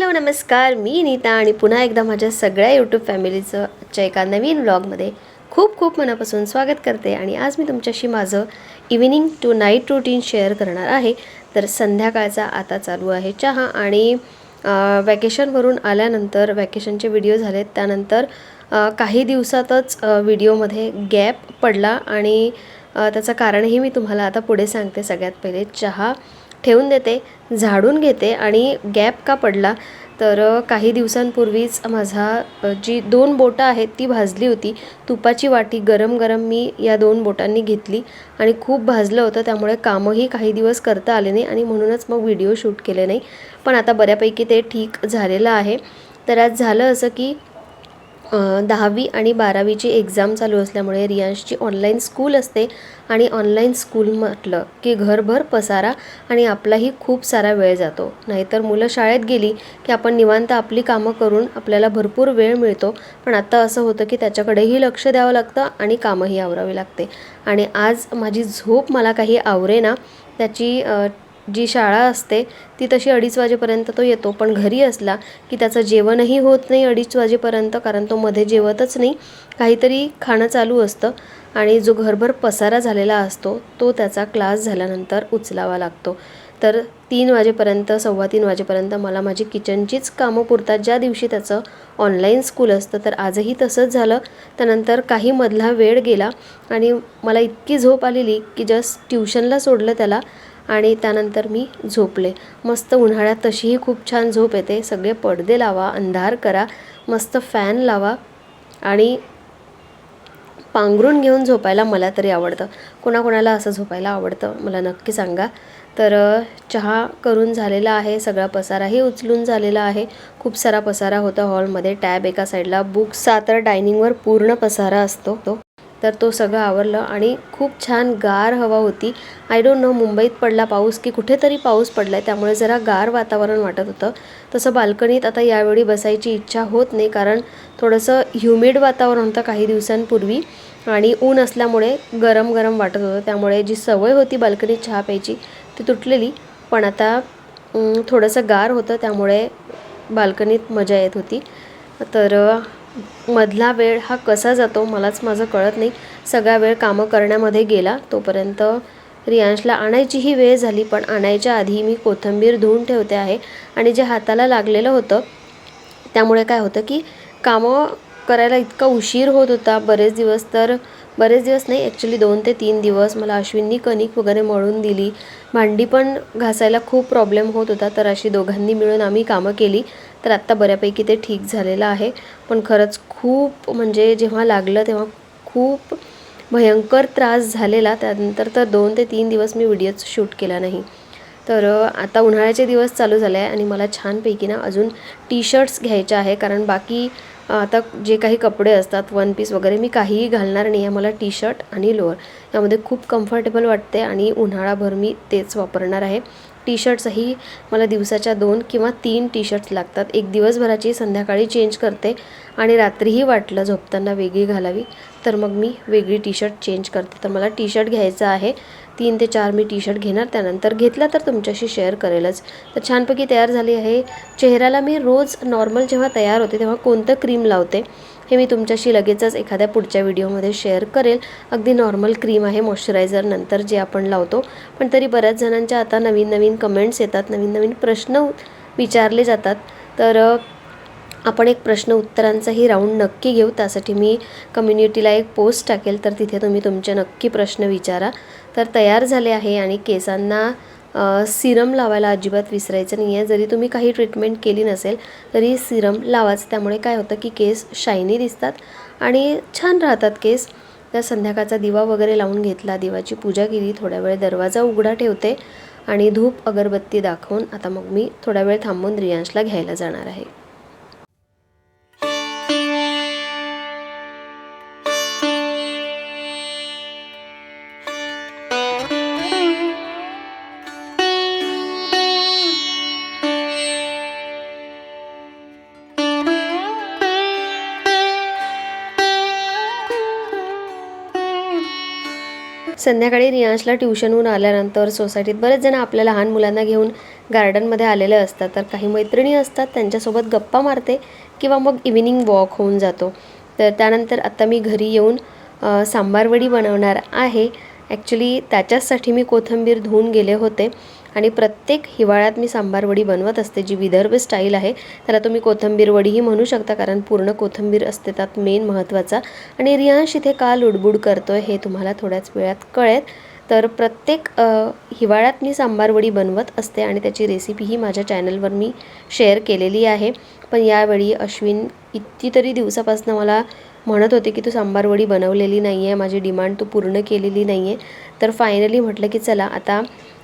Hello नमस्कार. मी नीता आणि पुन्हा एकदा माझ्या सगळ्या यूट्यूब फॅमिलीचं आजच्या एका नवीन व्लॉगमध्ये खूप खूप मनापासून स्वागत करते. आणि आज मी तुमच्याशी माझं evening to night routine share करणार आहे. तर संध्याकाळचा आता चालू आहे चहा आणि वॅकेशनवरून आल्यानंतर वॅकेशनचे व्हिडिओ झालेत. त्यानंतर काही दिवसातच व्हिडिओमध्ये गॅप पडला आणि त्याचं कारणही मी तुम्हाला आता पुढे सांगते सगळ्यात पहिले. चहा ठेवून देते झाडून घेते आणि गॅप का पडला तर काही दिवसांपूर्वीच माझा जी दोन बोटं आहेत ती भाजली होती. तुपाची वाटी गरम गरम मी या दोन बोटांनी घेतली आणि खूप भाजलं होतं. त्यामुळे कामंही काही दिवस करता आले नाही आणि म्हणूनच मग व्हिडिओ शूट केले नाही. पण आता बऱ्यापैकी ते ठीक झालेलं आहे. तर आज झालं असं की दहावी आणि बारावीची एक्झाम चालू असल्यामुळे रियांशची ऑनलाईन स्कूल असते. आणि ऑनलाईन स्कूल म्हटलं की घरभर पसारा आणि आपलाही खूप सारा वेळ जातो. नाहीतर मुलं शाळेत गेली की आपण निवांत आपली कामं करून आपल्याला भरपूर वेळ मिळतो. पण आत्ता असं होतं की त्याच्याकडेही लक्ष द्यावं लागतं आणि कामंही आवरावी लागते. आणि आज माझी झोप मला काही आवरेना त्याची जी शाळा असते ती तशी अडीच वाजेपर्यंत तो येतो. पण घरी असला की त्याचं जेवणही होत नाही अडीच वाजेपर्यंत कारण तो मध्ये जेवतच नाही. काहीतरी खाणं चालू असतं आणि जो घरभर पसारा झालेला असतो तो त्याचा क्लास झाल्यानंतर उचलावा लागतो. तर तीन वाजेपर्यंत सव्वा तीन वाजेपर्यंत मला माझी किचनचीच कामं पुरतात. ज्या दिवशी त्याचं ऑनलाईन स्कूल असतं तर आजही तसंच झालं. त्यानंतर काही मधला वेळ गेला आणि मला इतकी झोप आलेली की जस्ट ट्युशनला सोडलं त्याला. आणि त्यानंतर मी झोपले. मस्त उन्हाळ्यात तशीही खूप छान झोप येते. सगळे पडदे लावा अंधार करा मस्त फॅन लावा आणि पांघरून घेऊन झोपायला मला तरी आवडतं. कोणाकोणाला असं झोपायला आवडतं मला नक्की सांगा. तर चहा करून झालेला आहे सगळा पसाराही उचलून झालेला आहे. खूप सारा पसारा होता हॉलमध्ये. टॅब एका साईडला बुक्सचा तर डायनिंगवर पूर्ण पसारा असतो तो. तर तो सगळं आवरलं आणि खूप छान गार हवा होती. आय डोंट नो मुंबईत पडला पाऊस की कुठेतरी पाऊस पडला आहे त्यामुळे जरा गार वातावरण वाटत होतं. तसं बाल्कनीत आता यावेळी बसायची इच्छा होत नाही कारण थोडंसं ह्युमिड वातावरण होतं काही दिवसांपूर्वी आणि ऊन असल्यामुळे गरम गरम वाटत होतं. त्यामुळे जी सवय होती बाल्कनीत चहा प्यायची ती तुटलेली. पण आता थोडंसं गार होतं त्यामुळे बाल्कनीत मजा येत होती. तर मधला वेळ हा कसा जातो मलाच माझं कळत नाही. सगळा वेळ कामं करण्यामध्ये गेला. तोपर्यंत रियांशला आणायचीही वेळ झाली पण आणायच्या आधी मी कोथिंबीर धुवून ठेवते आहे आणि जे हाताला लागलेलं होतं त्यामुळे काय होतं की कामं करायला इतका उशीर होत होता. बरेच दिवस तर बरेच दिवस नाही ॲक्च्युली दोन ते तीन दिवस मला अश्विननी कणिक वगैरे मळून दिली. भांडी पण घासायला खूप प्रॉब्लेम होत होता तर अशी दोघांनी मिळून आम्ही कामं केली. तर आत्ता बऱ्यापैकी ते ठीक झालेलं आहे. पण खरंच खूप म्हणजे जेव्हा लागलं तेव्हा खूप भयंकर त्रास झालेला. त्यानंतर तर दोन ते तीन दिवस मी व्हिडिओच शूट केला नाही. तर आता उन्हाळ्याचे दिवस चालू झाले आहे आणि मला छानपैकी ना अजून टी शर्ट्स घ्यायचे आहे. कारण बाकी आता जे काही कपडे असतात वन पीस वगैरे मी काहीही घालणार नाही. आहे मला टी शर्ट आणि लोअर यामध्ये खूप कम्फर्टेबल वाटते आणि उन्हाळाभर मी तेच वापरणार आहे. टी शर्ट्सही मला दिवसाच्या दोन किंवा तीन टी शर्ट्स लागतात. एक दिवसभराची संध्याकाळी चेंज करते आणि रात्रीही वाटलं झोपताना वेगळी घालावी तर मग मी वेगळी टी शर्ट चेंज करते. तर मला टी शर्ट घ्यायचं आहे. तीन ते चार मी टी शर्ट घेणार त्यानंतर घेतला तर तुमच्याशी शेअर करेलच. तर छानपैकी तयार झाली आहे. चेहऱ्याला मी रोज नॉर्मल जेव्हा तयार होते तेव्हा कोणतं क्रीम लावते? हे मी तुमच्याशी लगेचच एखाद्या पुढच्या व्हिडिओमध्ये शेअर करेल. अगदी नॉर्मल क्रीम आहे मॉइश्चरायझर नंतर जे आपण लावतो. पण तरी बऱ्याच जणांच्या आता नवीन नवीन कमेंट्स येतात नवीन नवीन प्रश्न विचारले जातात. तर आपण एक प्रश्न उत्तरांचाही राऊंड नक्की घेऊ. त्यासाठी मी कम्युनिटीला एक पोस्ट टाकेल. तर तिथे तुम्ही तुमचे नक्की प्रश्न विचारा. तर तयार झाले आहे आणि केसांना सिरम लावायला अजिबात विसरायचं नाही आहे जरी तुम्ही काही ट्रीटमेंट केली नसेल तरी सिरम लावाच त्यामुळे काय होतं की केस शायनी दिसतात आणि छान राहतात केस. तर संध्याकाळचा दिवा वगैरे लावून घेतला. दिवाची पूजा केली. थोड्या वेळ दरवाजा उघडा ठेवते आणि धूप अगरबत्ती दाखवून आता मग मी थोडा वेळ थांबून रियांशला घ्यायला जाणार आहे. संध्याकाळी रियांशला ट्युशनहून आल्यानंतर सोसायटीत बरेच जण आपल्या लहान मुलांना घेऊन गार्डनमध्ये आलेले असतात. तर काही मैत्रिणी असतात त्यांच्यासोबत गप्पा मारते किंवा मग इव्हिनिंग वॉक होऊन जातो. तर त्यानंतर आत्ता मी घरी येऊन सांबारवडी बनवणार आहे. ॲक्च्युली त्याच्याचसाठी मी कोथिंबीर धुवून गेले होते. आणि प्रत्येक हिवाळ्यात मी सांबारवडी बनवत असते जी विदर्भ स्टाईल आहे. त्याला तुम्ही कोथिंबीर वडीही म्हणू शकता कारण पूर्ण कोथिंबीर असते त्यात मेन महत्त्वाचा. आणि रियांश इथे का लुडबुड करतो हे तुम्हाला थोड्याच वेळात कळेल. तर प्रत्येक हिवाळ्यात मी सांबारवडी बनवत असते आणि त्याची रेसिपीही माझ्या चॅनलवर मी शेअर केलेली आहे. पण यावेळी अश्विन कितीतरी दिवसापासून मला म्हणत होते की तू सांबारवडी बनवलेली नाही आहे माझी डिमांड तू पूर्ण केलेली नाही आहे तर फायनली म्हटलं की चला आता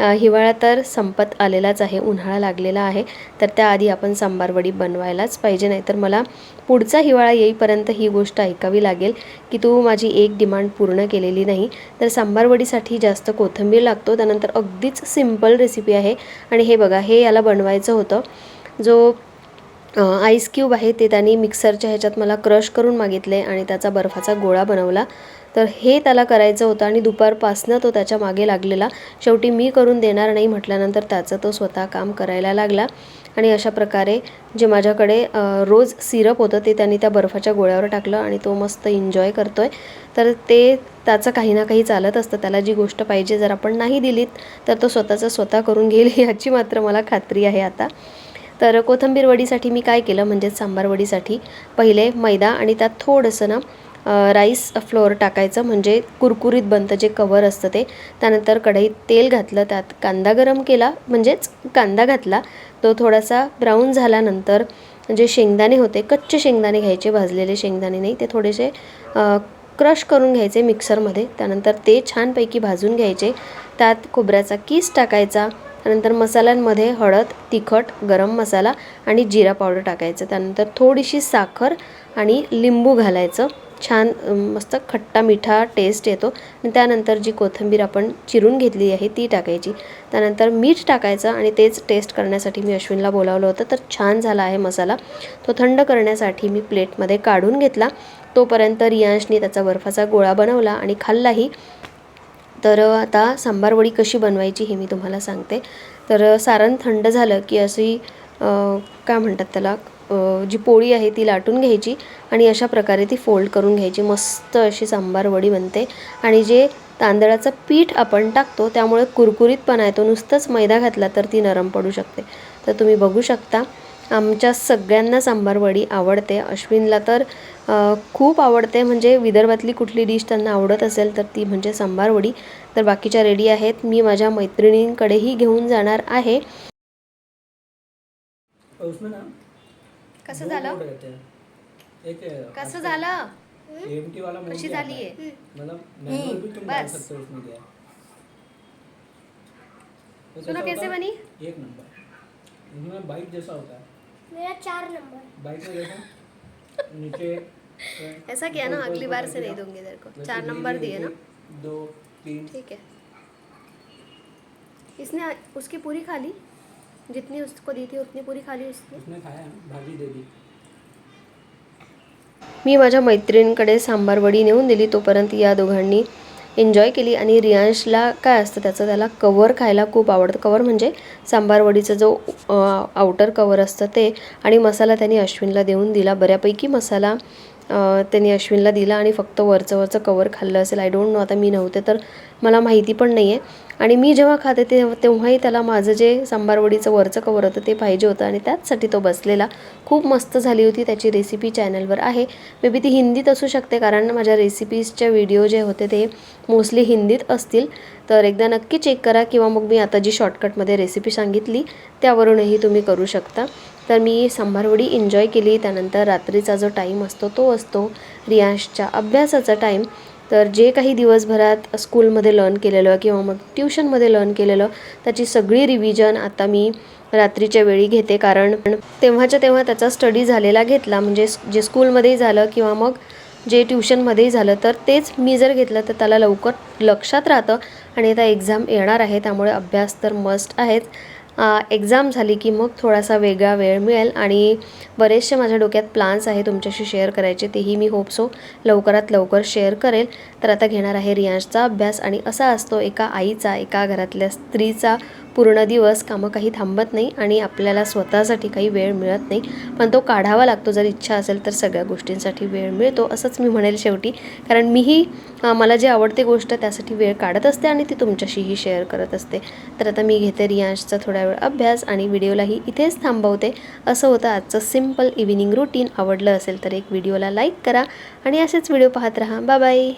हिवाळा तर संपत आलेलाच आहे उन्हाळा लागलेला आहे तर त्याआधी आपण सांबारवडी बनवायलाच पाहिजे नाहीतर मला पुढचा हिवाळा येईपर्यंत ही गोष्ट ऐकावी लागेल की तू माझी एक डिमांड पूर्ण केलेली नाही. तर सांबारवडीसाठी जास्त कोथिंबीर लागतो त्यानंतर अगदीच सिंपल रेसिपी आहे आणि हे बघा हे याला बनवायचं होतं. जो आईस क्यूब आहे ते त्यांनी मिक्सरच्या ह्याच्यात मला क्रश करून मागितले आणि त्याचा बर्फाचा गोळा बनवला. तर हे त्याला करायचं होतं आणि दुपारपासनं तो त्याच्यामागे लागलेला. शेवटी मी करून देणार नाही म्हटल्यानंतर त्याचं तो स्वतः काम करायला लागला. आणि अशा प्रकारे जे माझ्याकडे रोज सिरप होतं ते त्यांनी त्या बर्फाच्या गोळ्यावर टाकलं आणि तो मस्त एन्जॉय करतो आहे तर ते त्याचं काही ना काही चालत असतं. त्याला जी गोष्ट पाहिजे जर आपण नाही दिलीत तर तो स्वतःचं स्वतः करून घेईल याची मात्र मला खात्री आहे आता. तर कोथिंबीर वडीसाठी मी काय केलं? म्हणजेच सांबार वडीसाठी. पहिले मैदा आणि त्यात थोडंसं ना राईस फ्लोअर टाकायचं. म्हणजे कुरकुरीत बनतं जे कवर असतं ते. त्यानंतर कढईत तेल घातलं त्यात कांदा गरम केला. म्हणजेच कांदा घातला. तो थोडासा ब्राऊन झाल्यानंतर जे शेंगदाणे होते कच्चे शेंगदाणे घ्यायचे भाजलेले शेंगदाणे नाही ते थोडेसे क्रश करून घ्यायचे मिक्सरमध्ये. त्यानंतर ते छानपैकी भाजून घ्यायचे. त्यात खोबऱ्याचा किस टाकायचा. त्यानंतर मसाल्यांमध्ये हळद तिखट गरम मसाला आणि जिरा पावडर टाकायचं. त्यानंतर थोडीशी साखर आणि लिंबू घालायचं. छान मस्त खट्टा मिठा टेस्ट येतो. आणि त्यानंतर जी कोथिंबीर आपण चिरून घेतली आहे ती टाकायची. त्यानंतर मीठ टाकायचं आणि तेच टेस्ट करण्यासाठी मी अश्विनला बोलावलं होतं. तर छान झाला आहे मसाला. तो थंड करण्यासाठी मी प्लेटमध्ये काढून घेतला. तोपर्यंत रियांशने त्याचा बर्फाचा गोळा बनवला आणि खाल्लाही. तर आता सांबारवडी कशी बनवायची हे मी तुम्हाला सांगते. तर सारण थंड झालं की अशी काय म्हणतात त्याला जी पोळी आहे ती लाटून घ्यायची आणि अशा प्रकारे ती फोल्ड करून घ्यायची. मस्त अशी सांबार वडी बनते. आणि जे तांदळाचं पीठ आपण टाकतो त्यामुळे कुरकुरीतपणा येतो. नुसतंच मैदा घातला तर ती नरम पडू शकते. तर तुम्ही बघू शकता आमच्या सगळ्यांना सांबारवडी आवडते. अश्विनला तर खूप आवडते. म्हणजे विदर्भातली कुठली डिश त्यांना आवडत असेल तर ती म्हणजे सांबारवडी तर बाकीच्या रेडी आहेत. मी माझ्या मैत्रिणींकडेही घेऊन जाणार आहे. उसमें ना कसं दो झालं? मोड रहते हैं एक है कसं झालं एमटी वाला मोड कशी भी आता झाली है। आहे मतलब मैनुअल भी तुम डाल बस। सकते हो उसमें क्या है। तो सुनो कैसा कैसे होता है? बनी एक नंबर इसमें बाइट जैसा होता है मेरा चार नंबर बाइट में देखो नीचे अ, ऐसा किया ना ऊपर- अगली ऊपर बार कर से नहीं दिया। दूंगी तेरे को वैसे चार धीरे नंबर धीरे दिए ना एक, दो तीन ठीक है इसने उसकी पूरी खा ली जितनी उसको दी थी उतनी पूरी खा ली उसने। उसने खाया है, भाजी दे दी। मी माझ्या मैत्रिणींकडे सांबारवडी नेऊन दिली तोपर्यंत या दोघांनी एन्जॉय केली. आणि रियांशला काय असतं त्याचं त्याला कवर खायला खूप आवडतं. कवर म्हणजे सांबारवडीचं जो आउटर कवर असतं ते. आणि मसाला त्यांनी अश्विनला देऊन दिला. बऱ्यापैकी मसाला त्यांनी अश्विनला दिला आणि फक्त वरचं वरचं कवर खाल्लं असेल. आय डोंट नो आता मी नव्हते तर मला माहिती पण नाही आहे आणि मी जेव्हा खाते ते तेव्हाही त्याला माझं जे सांबारवडीचं वरचं कवर होतं ते पाहिजे होतं आणि त्याचसाठी तो बसलेला. खूप मस्त झाली होती त्याची रेसिपी चॅनलवर आहे. मे बी ती हिंदीत असू शकते कारण माझ्या रेसिपीजच्या व्हिडिओ जे होते ते मोस्टली हिंदीत असतील. तर एकदा नक्की चेक करा किंवा मग मी आता जी शॉर्टकटमध्ये रेसिपी सांगितली त्यावरूनही तुम्ही करू शकता. तर मी सांबारवडी एन्जॉय केली. त्यानंतर रात्रीचा जो टाईम असतो तो असतो रियांशच्या अभ्यासाचा टाईम तर जे काही दिवसभरात स्कूलमध्ये लर्न केलेलं किंवा मग ट्युशनमध्ये लर्न केलेलं त्याची सगळी रिव्हिजन आता मी रात्रीच्या वेळी घेते. कारण तेव्हाच्या तेव्हा त्याचा स्टडी झालेला घेतला. म्हणजे जे स्कूलमध्येही झालं किंवा मग जे ट्युशनमध्येही झालं तर तेच मी जर घेतलं तर त्याला लवकर लक्षात राहतं आणि आता एक्झाम येणार आहे. त्यामुळे अभ्यास तर मस्ट आहेच. एक्झाम झाली की मग थोडासा वेगळा वेळ मिळेल आणि बरेचसे माझ्या डोक्यात प्लान्स आहे तुमच्याशी शेअर करायचे तेही मी होप सो लवकरात लवकर शेअर करेल. तर आता घेणार आहे रियांशचा अभ्यास आणि असा असतो एका आईचा एका घरातल्या स्त्रीचा पूर्ण दिवस कामं काही थांबत नाही आणि आपल्याला स्वतःसाठी काही वेळ मिळत नाही. पण तो काढावा लागतो. जर इच्छा असेल तर सगळ्या गोष्टींसाठी वेळ मिळतो. असंच मी म्हणेल शेवटी. कारण मीही मला जी आवडते गोष्ट त्यासाठी वेळ काढत असते आणि ती तुमच्याशीही शेअर करत असते. तर आता मी घेते रियांशचा थोडा वेळ अभ्यास आणि व्हिडिओलाही इथेच थांबवते. असं होतं आजचं सिंपल इव्हिनिंग रुटीन. आवडलं असेल तर एक व्हिडिओला लाईक करा आणि असेच व्हिडिओ पाहत राहा. बाय.